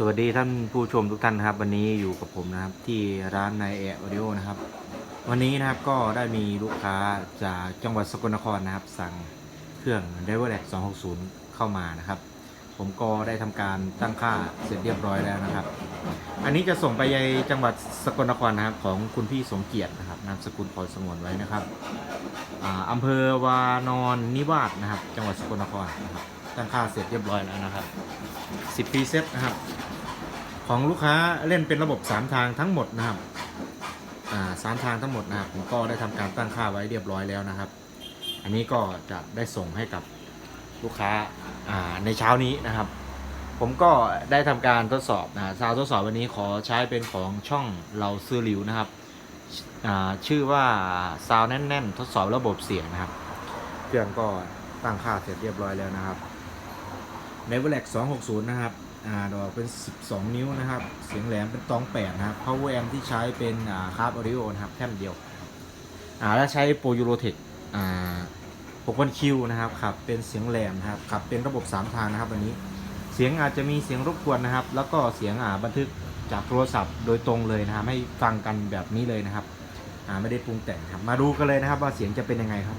สวัสดีท่านผู้ชมทุกท่านนะครับ วันนี้อยู่กับผมนะครับที่ร้านนายแอร์ออดิโอนะครับ วันนี้นะครับก็ได้มีลูกค้าจากจังหวัดสกลนครนะครับ สั่งเครื่อง d i v e r a c 260 เข้ามานะครับ ผมก็ได้ทำการตั้งค่าเสร็จเรียบร้อยแล้วนะครับ อันนี้จะส่งไปยังจังหวัดสกลนครนะครับของคุณพี่สมเกียรตินะครับนามสกุลขอสงวนไว้นะครับอ่าอำเภอวานอนนิวาสนะครับ จังหวัดสกลนครนะครับ ตั้งค่าเสร็จเรียบร้อยแล้วนะครับ 10ปีเซตนะครับ ของลูกค้าเล่นเป็นระบบ 3 ทางทั้งหมดนะครับสามทางทั้งหมดนะครับผมก็ได้ทำการตั้งค่าไว้เรียบร้อยแล้วนะครับ อันนี้ก็จะได้ส่งให้กับลูกค้าในเช้านี้นะครับ ผมก็ได้ทำการทดสอบนะซาวทดสอบวันนี้ขอใช้เป็นของช่องเราซื้อหลิวนะครับชื่อว่าซาวแน่น ๆ ทดสอบระบบเสียงนะครับ เครื่องก็ตั้งค่าเสร็จเรียบร้อยแล้วนะครับ n e v e r l a c 260 นะครับ อ่า ดอกเป็น 12 นิ้วนะครับ เสียงแหลมเป็นตอง8นะครับ power amp ที่ใช้เป็น อ่าคาร์บออดิโอนะครับ แท่นเดียว อ่า แล้วใช้โปรยูโรเทค อ่า 6,000คิวนะครับ ขับเป็นเสียงแหลมนะครับ ขับเป็นระบบ 3 ทางนะครับวันนี้ เสียงอาจจะมีเสียงรบกวนนะครับ แล้วก็เสียงอ่าบันทึกจากโทรศัพท์โดยตรงเลยนะครับ ให้ฟังกันแบบนี้เลยนะครับ อ่า ไม่ได้ปรุงแต่งครับ มาดูกันเลยนะครับว่าเสียงจะเป็นยังไงครับ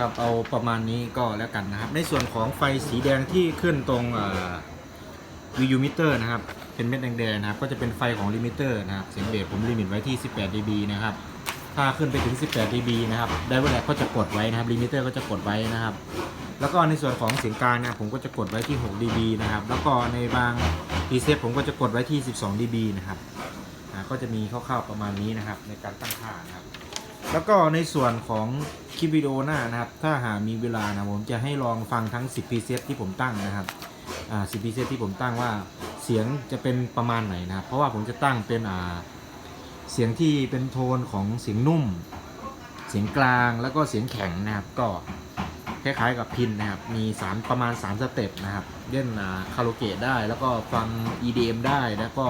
ครับเอาประมาณนี้ก็แล้วกันนะครับ ในส่วนของไฟสีแดงที่ขึ้นตรงวิวมิเตอร์นะครับ เป็นเม็ดแดงๆนะครับ ก็จะเป็นไฟของลิมิเตอร์นะครับ เสียงเบสผมลิมิตไว้ที่ 18 dB นะครับ ถ้าขึ้นไปถึง 18 dB นะครับไดเวอร์แลกก็จะกดไว้นะครับลิมิเตอร์ก็จะกดไว้นะครับ แล้วก็ในส่วนของเสียงกลางนะครับผมก็จะกดไว้ที่ 6 dB นะครับ แล้วก็ในบางพรีเซตผมก็จะกดไว้ที่ 12 dB นะครับก็จะมีคร่าวๆประมาณนี้นะครับ ในการตั้งค่านะครับ แล้วก็ในส่วนของคลิปวิดีโอหน้านะครับ ถ้าหากมีเวลานะผมจะให้ลองฟังทั้ง 10 preset ที่ผมตั้งนะครับ อ่า 10 preset ที่ผมตั้งว่าเสียงจะเป็นประมาณไหนนะครับ เพราะว่าผมจะตั้งเป็นอ่าเสียงที่เป็นโทนของเสียงนุ่ม เสียงกลางแล้วก็เสียงแข็งนะครับ ก็คล้ายๆกับพินนะครับ มีสามประมาณ 3 สเต็ปนะครับ เล่นคาราโอเกะได้ แล้วก็ฟัง EDM ได้ แล้วก็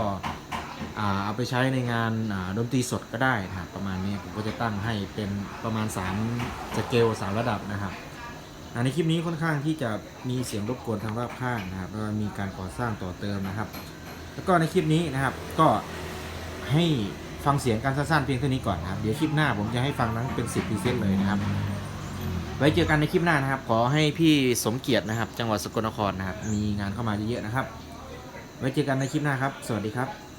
เอาไปใช้ในงานดนตรีสดก็ได้นะครับประมาณนี้ผมก็จะตั้งให้เป็นประมาณ3สเกล3ระดับนะครับในคลิปนี้ค่อนข้างที่จะมีเสียงรบกวนทางรอบข้างนะครับแล้วมีการก่อสร้างต่อเติมนะครับ แล้วก็ในคลิปนี้นะครับก็ให้ฟังเสียงการสั้นๆเพียงเท่านี้ก่อนนะครับเดี๋ยวคลิปหน้าผมจะให้ฟังทั้งเป็น 10พรีเซตเลยนะครับ ไว้เจอกันในคลิปหน้านะครับ ขอให้พี่สมเกียรตินะครับ จังหวัดสกลนครนะครับมีงานเข้ามาเยอะๆนะครับ ไว้เจอกันในคลิปหน้าครับ สวัสดีครับ